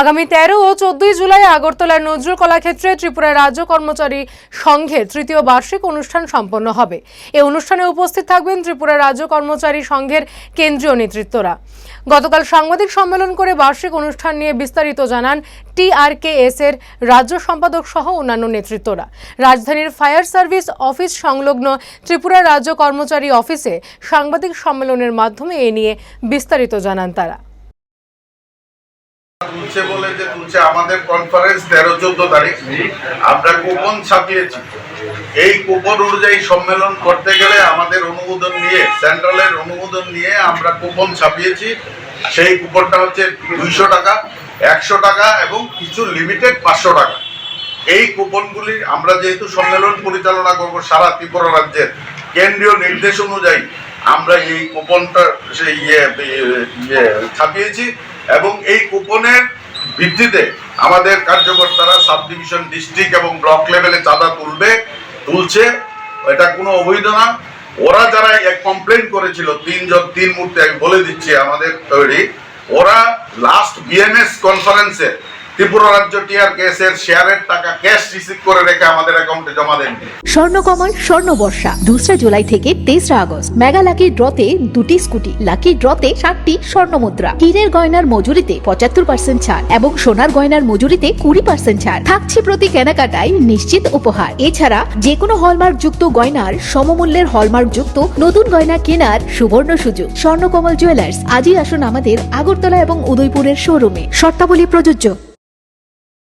আগামী তেরো ও চোদ্দই জুলাই আগরতলার নজরুল কলাক্ষেত্রে ত্রিপুরা রাজ্য কর্মচারী সংঘের তৃতীয় বার্ষিক অনুষ্ঠান সম্পন্ন হবে। এই অনুষ্ঠানে উপস্থিত থাকবেন ত্রিপুরা রাজ্য কর্মচারী সংঘের কেন্দ্রীয় নেতৃত্বরা। গতকাল সাংবাদিক সম্মেলন করে বার্ষিক অনুষ্ঠান নিয়ে বিস্তারিত জানান টিআরকেএস এর রাজ্য সম্পাদক সহ অন্যান্য নেতৃত্বরা। রাজধানীর ফায়ার সার্ভিস অফিস সংলগ্ন ত্রিপুরা রাজ্য কর্মচারী অফিসে সাংবাদিক সম্মেলনের মাধ্যমে এ নিয়ে বিস্তারিত জানান তারা। তুলছে বলে যে তুলছে আমাদের কনফারেন্স তেরো, চোদ্দ তারিখ। আমরা কুপন ছাপিয়েছি এই কুপন অনুযায়ী সম্মেলন করতে গেলে আমাদের অনুমোদন নিয়ে সেন্ট্রালের অনুমোদন নিয়ে আমরা কুপন ছাপিয়েছি সেই কুপনটা হচ্ছে দুইশো টাকা, একশো টাকা এবং কিছু লিমিটেড পাঁচশো টাকা। এই কুপনগুলি আমরা যেহেতু সম্মেলন পরিচালনা করব সারা ত্রিপুরা রাজ্যের, কেন্দ্রীয় নির্দেশ অনুযায়ী আমরা এই কুপনটা সেই ইয়ে ইয়ে ছাপিয়েছি এবং এই কুপনের ভিত্তিতে আমাদের কার্যকর্তারা সাব ডিভিশন ডিস্ট্রিক্ট এবং ব্লক লেভেলে চাঁদা তুলবে, তুলছে, এটা কোনো অবৈধ না। ওরা যারা এক কমপ্লেন করেছিল তিনজন তিন মুহূর্তে বলে দিচ্ছি আমাদের তৈরি, ওরা লাস্ট বিএমএস কনফারেন্সে স্বর্ণকমল জুলাই থেকে তেসরা আগস্ট। ড্রতে দুটি স্কুটি ড্রতে হীরের গয়নার মজুরিতে পঁচাত্তর পার্সেন্ট ছাড় এবং সোনার গয়নার মজুরিতে কুড়ি পার্সেন্ট ছাড়। থাকছে প্রতি কেনাকাটায় নিশ্চিত উপহার। এছাড়া যে কোনো হলমার্ক যুক্ত গয়নার সমমূল্যের হলমার্ক যুক্ত নতুন গয়না কেনার সুবর্ণ সুযোগ। স্বর্ণকমল জুয়েলার্স, আজই আসুন আমাদের আগরতলা এবং উদয়পুরের শোরুমে। শর্তাবলী প্রযোজ্য।